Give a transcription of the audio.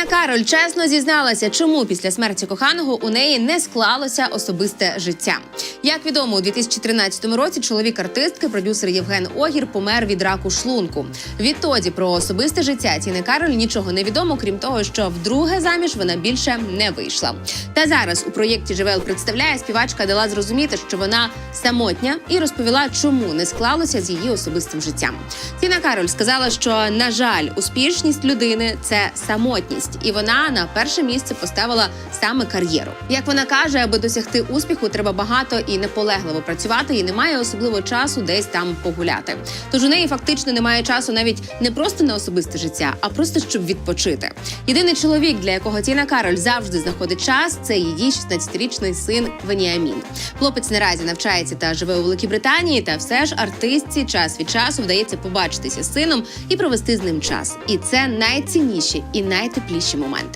Тіна Кароль чесно зізналася, чому після смерті коханого у неї не склалося особисте життя. Як відомо, у 2013 році чоловік артистки, продюсер Євген Огір, помер від раку шлунку. Відтоді про особисте життя Тіни Кароль нічого не відомо, крім того, що вдруге заміж вона більше не вийшла. Та зараз у проєкті Живел представляє співачка дала зрозуміти, що вона самотня і розповіла, чому не склалося з її особистим життям. Тіна Кароль сказала, що на жаль, успішність людини це самотність, і вона на перше місце поставила саме кар'єру. Як вона каже, аби досягти успіху, треба багато і наполегливо працювати, і немає особливо часу десь там погуляти. Тож у неї фактично немає часу навіть не просто на особисте життя, а просто щоб відпочити. Єдиний чоловік, для якого Тіна Кароль завжди знаходить час, це її 16-річний син Веніамін. Хлопець наразі навчається та живе у Великій Британії, та все ж артистці час від часу вдається побачитися з сином і провести з ним час. І це найцінніші і найтепліші моменти.